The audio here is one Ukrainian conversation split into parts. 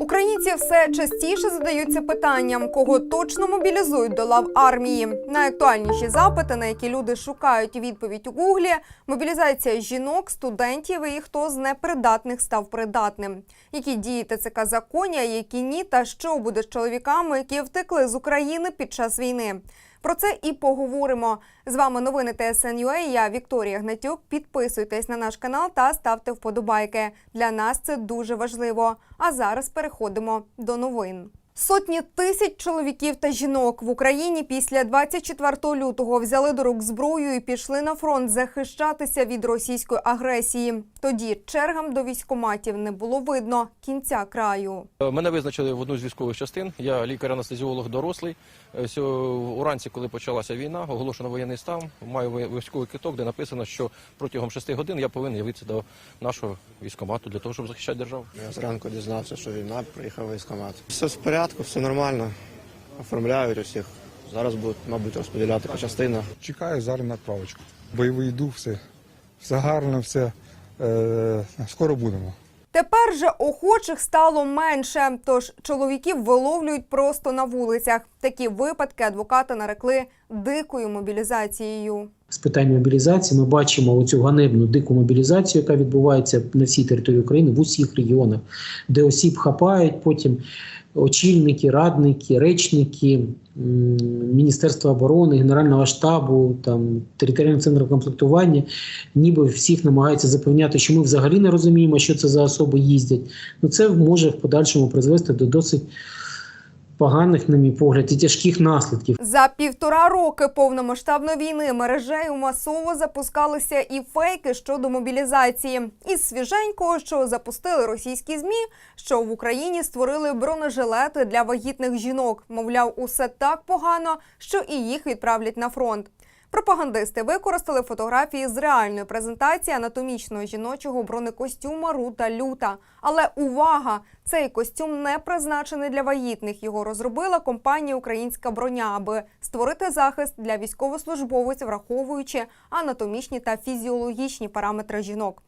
Українці все частіше задаються питанням, кого точно мобілізують до лав армії. Найактуальніші запити, на які люди шукають відповідь у гуглі: мобілізація жінок, студентів і хто з непридатних став придатним. Які дії ТЦК законі, а які ні, та що буде з чоловіками, які втекли з України під час війни. Про це і поговоримо. З вами новини ТСНЮА. Я Вікторія Гнатюк. Підписуйтесь на наш канал та ставте вподобайки. Для нас це дуже важливо. А зараз переходимо до новин. Сотні тисяч чоловіків та жінок в Україні після 24 лютого взяли до рук зброю і пішли на фронт захищатися від російської агресії. Тоді чергам до військоматів не було видно кінця краю. Мене визначили в одну з військових частин. Я лікар-анестезіолог дорослий. Е, Уранці, коли почалася війна, оголошено воєнний стан. Маю військовий квиток, де написано, що протягом шести годин я повинен явитися до нашого військомату для того, щоб захищати державу. Я зранку дізнався, що війна, приїхав в військкомат. Все в порядку, все нормально. Оформляють усіх. Зараз будуть, мабуть, розподіляти по частинах. Чекаю зараз на відправочку. Бойовий дух, все, все гарно, все. Е, скоро будемо. Тепер же охочих стало менше, тож чоловіків виловлюють просто на вулицях. Такі випадки адвокати нарекли дикою мобілізацією. З питань мобілізації ми бачимо оцю ганебну дику мобілізацію, яка відбувається на всій території України в усіх регіонах, де осіб хапають, потім очільники, радники, речники Міністерства оборони, Генерального штабу, там територіального центру комплектування, ніби всіх намагаються запевняти, що ми взагалі не розуміємо, що це за особи їздять. Ну це може в подальшому призвести до досить поганих, на мій погляд, і тяжких наслідків. За півтора роки повномасштабної війни мережею масово запускалися і фейки щодо мобілізації. Із свіженького, що запустили російські змі, що в Україні створили бронежилети для вагітних жінок. Мовляв, усе так погано, що і їх відправлять на фронт. Пропагандисти використали фотографії з реальної презентації анатомічного жіночого бронекостюма Рута Люта. Але увага! Цей костюм не призначений для вагітних. Його розробила компанія Українська броня, аби створити захист для військовослужбовців, враховуючи анатомічні та фізіологічні параметри жінок.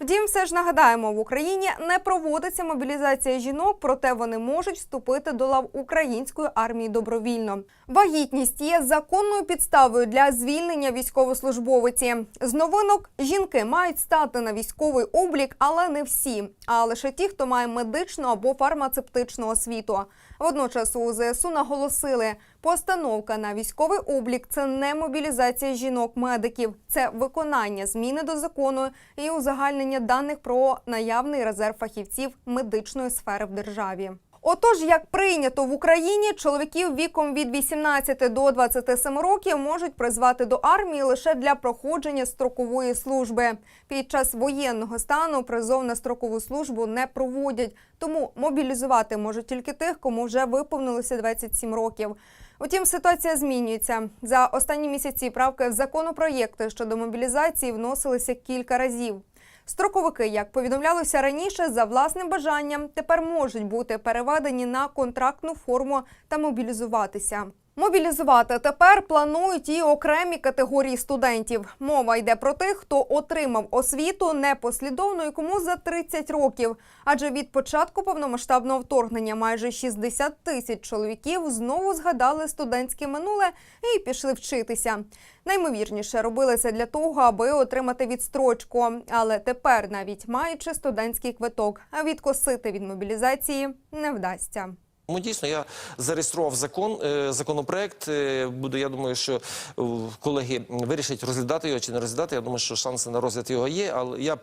Втім, все ж нагадаємо, в Україні не проводиться мобілізація жінок, проте вони можуть вступити до лав української армії добровільно. Вагітність є законною підставою для звільнення військовослужбовиці. З новинок жінки мають стати на військовий облік, але не всі, а лише ті, хто має медичну або фармацевтичну освіту. Водночас у ЗСУ наголосили, постановка на військовий облік це не мобілізація жінок-медиків, це виконання зміни до закону і узагальнення даних про наявний резерв фахівців медичної сфери в державі. Отож, як прийнято в Україні, чоловіків віком від 18 до 27 років можуть призвати до армії лише для проходження строкової служби. Під час воєнного стану призов на строкову службу не проводять, тому мобілізувати можуть тільки тих, кому вже виповнилося 27 років. Утім, ситуація змінюється. За останні місяці правки в законопроєкти щодо мобілізації вносилися кілька разів. Строковики, як повідомлялося раніше, за власним бажанням тепер можуть бути переведені на контрактну форму та мобілізуватися. Мобілізувати тепер планують і окремі категорії студентів. Мова йде про тих, хто отримав освіту непослідовно і кому за 30 років. Адже від початку повномасштабного вторгнення майже 60 тисяч чоловіків знову згадали студентське минуле і пішли вчитися. Наймовірніше робили для того, аби отримати відстрочку. Але тепер, навіть маючи студентський квиток, відкосити від мобілізації не вдасться. Ну, дійсно, я зареєстрував закон, е, законопроект. Е, Буде, я думаю, що е, колеги вирішать розглядати його чи не розглядати. Я думаю, що шанси на розгляд його є. Але я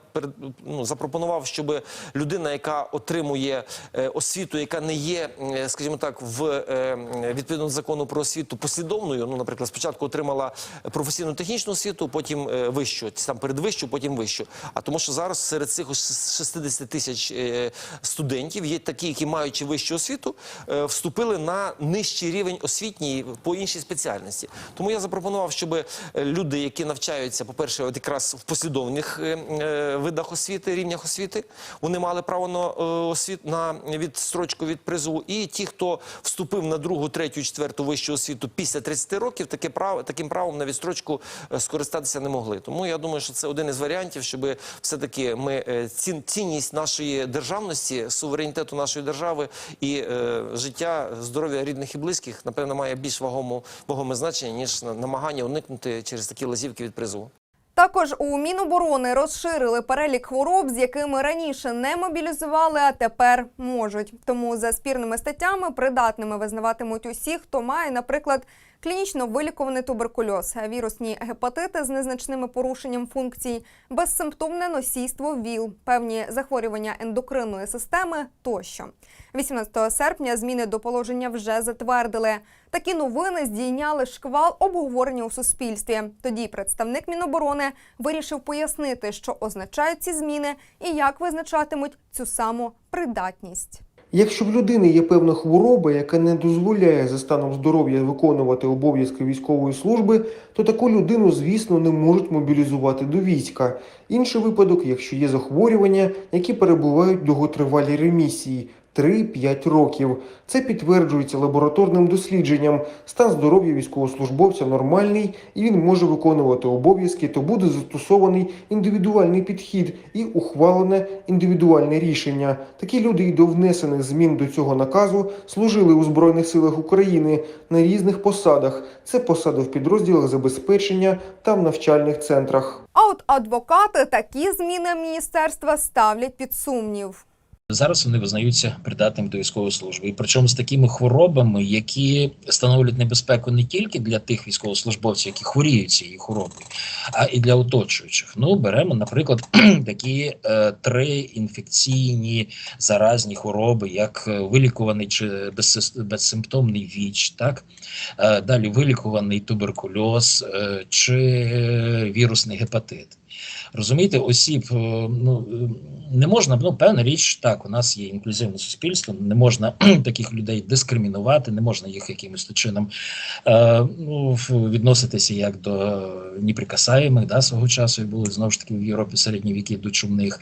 ну, запропонував, щоб людина, яка отримує освіту, яка не є, скажімо так, в відповідно до закону про освіту послідовною. Ну, наприклад, спочатку отримала професійну технічну освіту, потім вищу, там передвищу, потім вищу. А тому, що зараз серед цих ось 60 тисяч студентів є такі, які маючи вищу освіту, вступили на нижчий рівень освітній по іншій спеціальності. Тому я запропонував, щоб люди, які навчаються, по-перше, от якраз в послідовних е, е, видах освіти, рівнях освіти, вони мали право на е, освіт на відстрочку від призову. І ті, хто вступив на другу, третю, четверту вищу освіту після 30 років, таке право таким правом на відстрочку е, скористатися не могли. Тому я думаю, що це один із варіантів, щоб все-таки ми е, цін- цінність нашої державності, суверенітету нашої держави і е, життя, здоров'я рідних і близьких, напевно, має більш вагому вагоме значення ніж на- намагання уникнути через такі лазівки від призову. Також у Міноборони розширили перелік хвороб, з якими раніше не мобілізували, а тепер можуть. Тому за спірними статтями придатними визнаватимуть усіх, хто має, наприклад, клінічно вилікуваний туберкульоз, вірусні гепатити з незначними порушенням функцій, безсимптомне носійство ВІЛ, певні захворювання ендокринної системи тощо. 18 серпня зміни до положення вже затвердили. Такі новини здійняли шквал обговорення у суспільстві. Тоді представник Міноборони вирішив пояснити, що означають ці зміни і як визначатимуть цю саму придатність. Якщо в людини є певна хвороба, яка не дозволяє за станом здоров'я виконувати обов'язки військової служби, то таку людину, звісно, не можуть мобілізувати до війська. Інший випадок, якщо є захворювання, які перебувають довготривалій ремісії. 3-5 років. Це підтверджується лабораторним дослідженням. Стан здоров'я військовослужбовця нормальний і він може виконувати обов'язки, то буде застосований індивідуальний підхід і ухвалене індивідуальне рішення. Такі люди і до внесених змін до цього наказу служили у Збройних силах України на різних посадах. Це посади в підрозділах забезпечення та в навчальних центрах. А от адвокати такі зміни міністерства ставлять під сумнів. Зараз вони визнаються придатними до військової служби, і причому з такими хворобами, які становлять небезпеку не тільки для тих військовослужбовців, які хворіють цією хворобою, а і для оточуючих. Ну беремо, наприклад, такі е, три інфекційні заразні хвороби, як е, вилікуваний чи безсимптомний ВІЧ, так е, далі вилікуваний туберкульоз е, чи вірусний гепатит. Розумієте, осіб е, ну е, не можна, ну певна річ, так у нас є інклюзивне суспільство, не можна таких людей дискримінувати, не можна їх якимось чином е, ну, відноситися як до неприкасаємих, да, свого часу і були знову ж таки в Європі середні віки до чумних.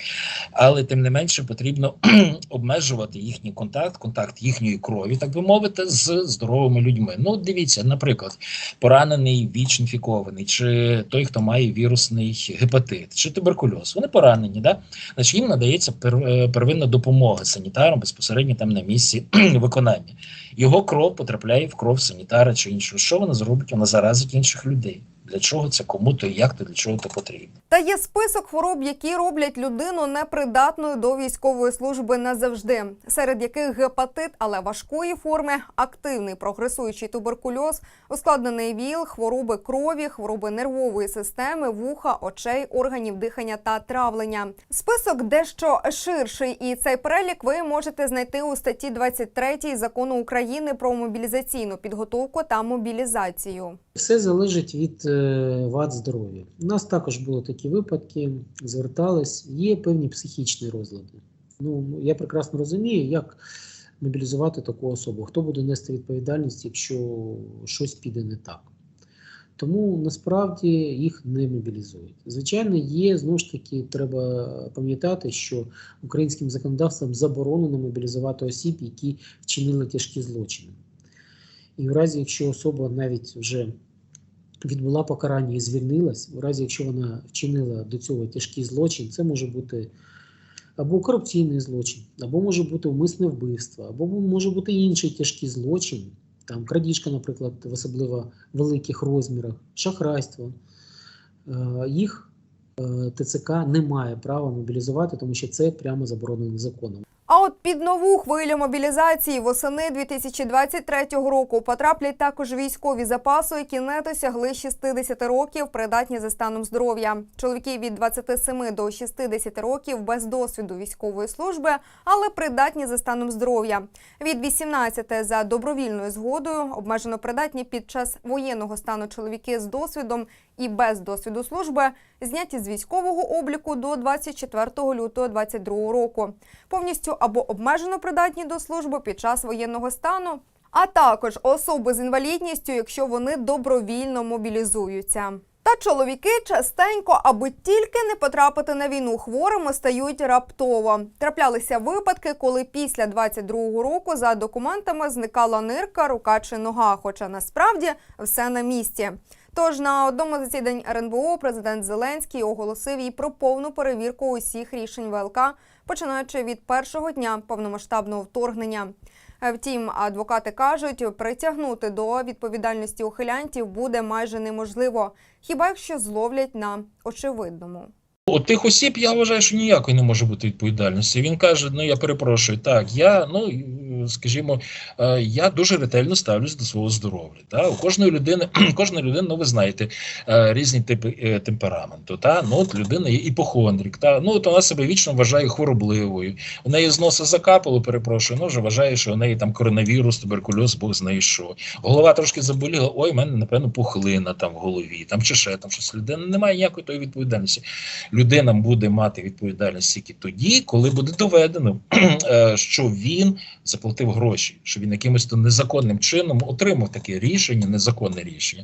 Але тим не менше потрібно обмежувати їхній контакт, контакт їхньої крові, так би мовити, з здоровими людьми. Ну, дивіться, наприклад, поранений віч інфікований, чи той, хто має вірусний гепатит, чи туберкульоз. Вони поранені, да? Значить, їм надається е, первинна допомога санітарам безпосередньо там на місці виконання. Його кров потрапляє в кров санітара чи іншого. Що вона зробить? Вона заразить інших людей. Для чого це кому то як то для чого то потрібно? Та є список хвороб, які роблять людину непридатною до військової служби назавжди, серед яких гепатит, але важкої форми, активний прогресуючий туберкульоз, ускладнений ВІЛ, хвороби крові, хвороби нервової системи, вуха, очей, органів дихання та травлення. Список дещо ширший, і цей перелік ви можете знайти у статті 23 закону України про мобілізаційну підготовку та мобілізацію. Все залежить від е, вад здоров'я. У нас також були такі випадки, звертались, є певні психічні розлади. Ну, я прекрасно розумію, як мобілізувати таку особу, хто буде нести відповідальність, якщо щось піде не так. Тому насправді їх не мобілізують. Звичайно, є знову ж таки, треба пам'ятати, що українським законодавством заборонено мобілізувати осіб, які вчинили тяжкі злочини. І в разі, якщо особа навіть вже відбула покарання і звільнилась, в разі, якщо вона вчинила до цього тяжкий злочин, це може бути або корупційний злочин, або може бути умисне вбивство, або може бути інший тяжкий злочин, там крадіжка, наприклад, в особливо великих розмірах, шахрайство. Е, Їх е, ТЦК не має права мобілізувати, тому що це прямо заборонено законом. А от під нову хвилю мобілізації восени 2023 року потраплять також військові запасу, які не досягли 60 років, придатні за станом здоров'я. Чоловіки від 27 до 60 років без досвіду військової служби, але придатні за станом здоров'я. Від 18 за добровільною згодою обмежено придатні під час воєнного стану чоловіки з досвідом і без досвіду служби зняті з військового обліку до 24 лютого 2022 року. Повністю або обмежено придатні до служби під час воєнного стану. А також особи з інвалідністю, якщо вони добровільно мобілізуються. Та чоловіки частенько, аби тільки не потрапити на війну, хворими стають раптово. Траплялися випадки, коли після 22-го року за документами зникала нирка, рука чи нога. Хоча насправді все на місці. Тож на одному засідань РНБО президент Зеленський оголосив їй про повну перевірку усіх рішень ВЛК, починаючи від першого дня повномасштабного вторгнення. Втім, адвокати кажуть, притягнути до відповідальності ухилянтів буде майже неможливо, хіба якщо зловлять на очевидному. У тих осіб я вважаю, що ніякої не може бути відповідальності. Він каже: ну я перепрошую, так, я, ну скажімо, е, я дуже ретельно ставлюсь до свого здоров'я. Та? У кожної людини, кожна людина, ну ви знаєте, е, різні типи е, темпераменту. Та? Ну, от людина є іпохондрик, та? ну от вона себе вічно вважає хворобливою. У неї з носа закапало, перепрошую, ну вже вважає, що у неї там коронавірус, туберкульоз, Бог знає що. Голова трошки заболіла, ой, в мене, напевно, пухлина там в голові, там чи ще там щось. Людина немає ніякої тої відповідальності людина буде мати відповідальність тільки тоді, коли буде доведено, що він заплатив гроші, що він якимось то незаконним чином отримав таке рішення, незаконне рішення,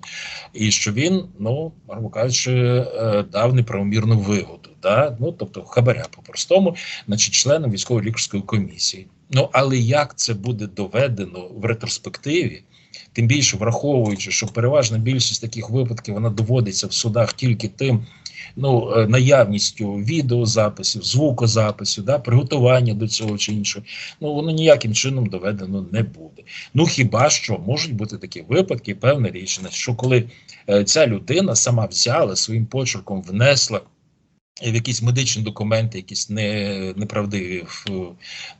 і що він, ну грубо кажучи, е, дав неправомірну вигоду. Да? Ну, тобто хабаря по-простому, значить, членом військово-лікарської комісії. Ну але як це буде доведено в ретроспективі? Тим більше враховуючи, що переважна більшість таких випадків вона доводиться в судах тільки тим, ну е, наявністю відеозаписів, звукозаписів, да, приготування до цього чи іншого, ну воно ніяким чином доведено не буде. Ну хіба що можуть бути такі випадки, певне рішення, що коли е, ця людина сама взяла своїм почерком, внесла. В якісь медичні документи, якісь не, неправдиві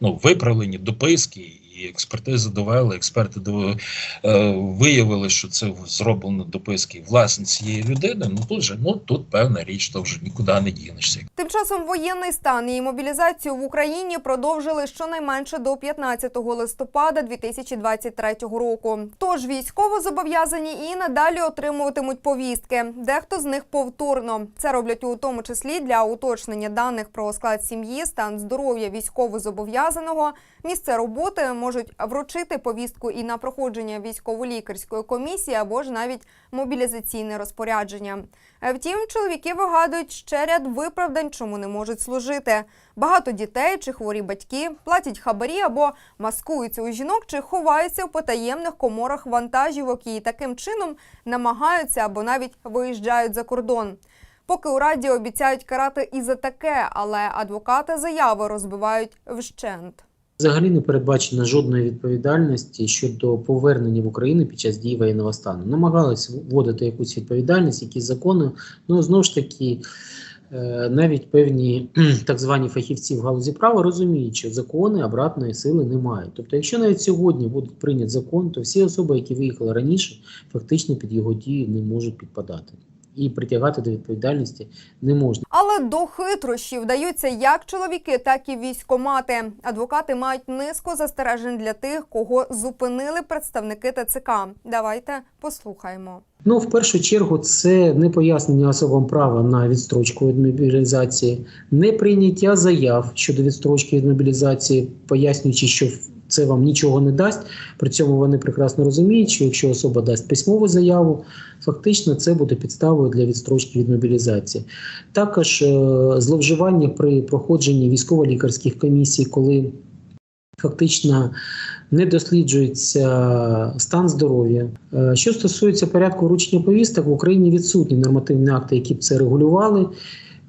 ну, виправлені дописки, і експертизи довели, експерти до, е, виявили, що це зроблено дописки власне цієї людини. Ну тут же ну тут певна річ, то вже нікуди не дінешся. Тим часом воєнний стан і мобілізацію в Україні продовжили щонайменше до 15 листопада 2023 року. Тож військово зобов'язані і надалі отримуватимуть повістки. Дехто з них повторно. Це роблять у тому числі для уточнення даних про склад сім'ї, стан здоров'я військовозобов'язаного, місце роботи можуть вручити повістку і на проходження військово-лікарської комісії або ж навіть мобілізаційне розпорядження. Втім, чоловіки вигадують ще ряд виправдань, чому не можуть служити. Багато дітей чи хворі батьки платять хабарі або маскуються у жінок чи ховаються в потаємних коморах вантажівок і таким чином намагаються або навіть виїжджають за кордон. Поки у раді обіцяють карати і за таке, але адвокати заяви розбивають вщент. Взагалі не передбачено жодної відповідальності щодо повернення в Україну під час дії воєнного стану. Намагалися вводити якусь відповідальність, якісь закони. Ну знову ж таки, е, навіть певні так звані фахівці в галузі права розуміють, що закони обратної сили не мають. Тобто, якщо навіть сьогодні буде прийнят закон, то всі особи, які виїхали раніше, фактично під його дію не можуть підпадати. І притягати до відповідальності не можна. Але до хитрощів вдаються як чоловіки, так і військомати. Адвокати мають низку застережень для тих, кого зупинили представники ТЦК. Давайте послухаємо. Ну, в першу чергу, це не пояснення особам права на відстрочку від мобілізації, не прийняття заяв щодо відстрочки від мобілізації, пояснюючи, що це вам нічого не дасть. При цьому вони прекрасно розуміють, що якщо особа дасть письмову заяву, фактично це буде підставою для відстрочки від мобілізації. Також е, зловживання при проходженні військово-лікарських комісій, коли фактично не досліджується стан здоров'я. Е, Що стосується порядку вручення повісток, в Україні відсутні нормативні акти, які б це регулювали.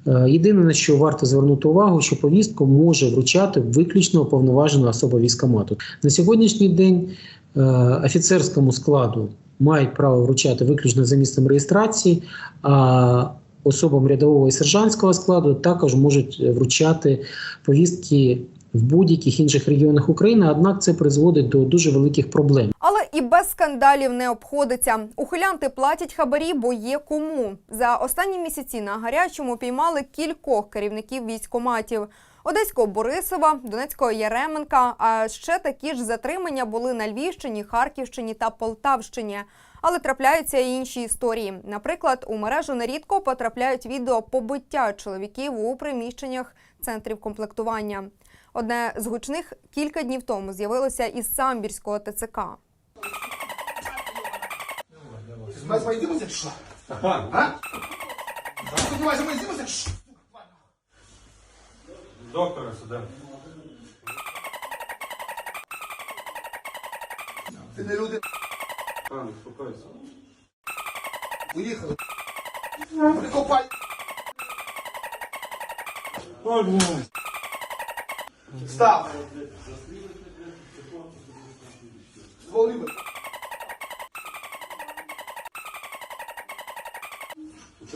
Е, Єдине на що варто звернути увагу, що повістку може вручати виключно уповноважена особа військомату. На сьогоднішній день е, офіцерському складу мають право вручати виключно за місцем реєстрації, а особам рядового і сержантського складу також можуть вручати повістки в будь-яких інших регіонах України. Однак це призводить до дуже великих проблем. І без скандалів не обходиться. Ухилянти платять хабарі, бо є кому. За останні місяці на гарячому піймали кількох керівників військоматів. Одеського Борисова, Донецького Яременка, а ще такі ж затримання були на Львівщині, Харківщині та Полтавщині. Але трапляються і інші історії. Наприклад, у мережу нерідко потрапляють відео побиття чоловіків у приміщеннях центрів комплектування. Одне з гучних кілька днів тому з'явилося із самбірського ТЦК. Ми знайдемося чи що? А? Сподіваюся, ми знайдемося чи що? Доктора сюди. Ти не люди. Пане, спокойся. Поїхали. Прикопай. Ой, блядь. Став.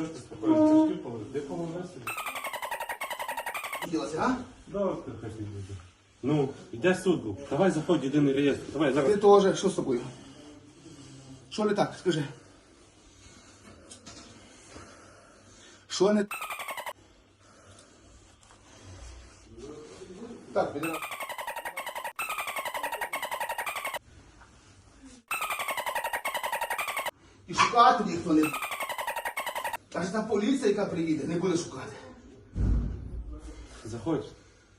Що ж ти спокойно? Ти ж положи. Де положився? Ділася, а? Доктор хай буде. Ну, йде суд. Давай заходь в єдиний реєстр. Давай Ти теж, що з тобою? Що не так, скажи. Що не так? піде. І шукати ніхто не. Аж та поліція, яка приїде, не буде шукати. Заходь.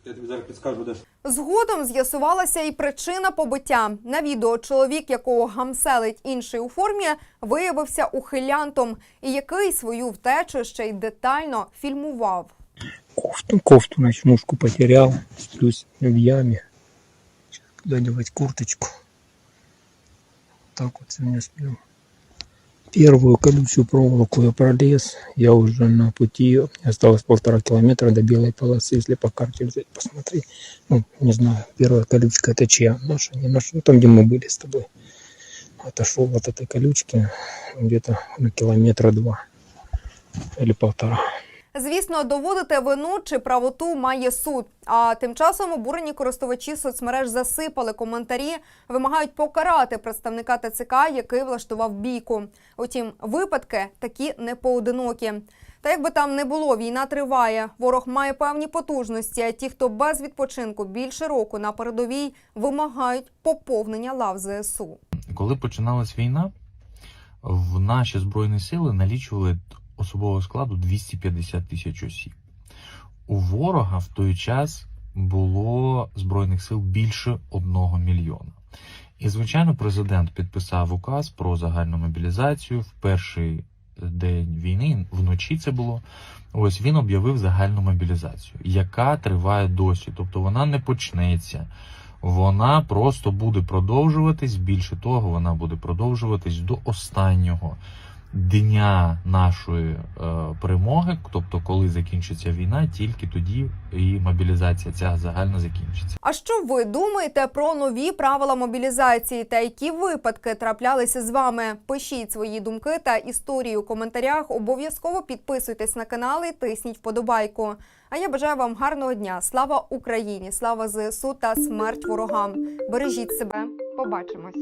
Я тобі зараз підскажу, де. Згодом з'ясувалася і причина побиття. На відео чоловік, якого гамселить інший у формі, виявився ухилянтом, і який свою втечу ще й детально фільмував. кофту, кофту ночнушку потерял, сплюсь в яме. Сейчас куда девать курточку. Так вот сегодня сплю. Первую колючую проволоку я пролез, я уже на пути, осталось полтора километра до белой полосы, если по карте взять, посмотреть. Ну, не знаю, первая колючка это чья, наша, не наша, ну там, где мы были с тобой. Отошел от этой колючки где-то на километра два или полтора. Звісно, доводити вину чи правоту має суд. А тим часом обурені користувачі соцмереж засипали коментарі, вимагають покарати представника ТЦК, який влаштував бійку. Утім, випадки такі не поодинокі. Та якби там не було, війна триває. Ворог має певні потужності. А ті, хто без відпочинку більше року на передовій, вимагають поповнення лав ЗСУ. Коли починалась війна, в наші збройні сили налічували особового складу 250 тисяч осіб. У ворога в той час було збройних сил більше одного мільйона. І, звичайно, президент підписав указ про загальну мобілізацію в перший день війни, вночі це було. Ось він об'явив загальну мобілізацію, яка триває досі. Тобто вона не почнеться вона просто буде продовжуватись. Більше того, вона буде продовжуватись до останнього дня нашої е, перемоги. Тобто, коли закінчиться війна, тільки тоді і мобілізація ця загальна закінчиться. А що ви думаєте про нові правила мобілізації та які випадки траплялися з вами? Пишіть свої думки та історії у коментарях. Обов'язково підписуйтесь на канал і тисніть вподобайку. А я бажаю вам гарного дня. Слава Україні! Слава ЗСУ та смерть ворогам! Бережіть себе. Побачимось.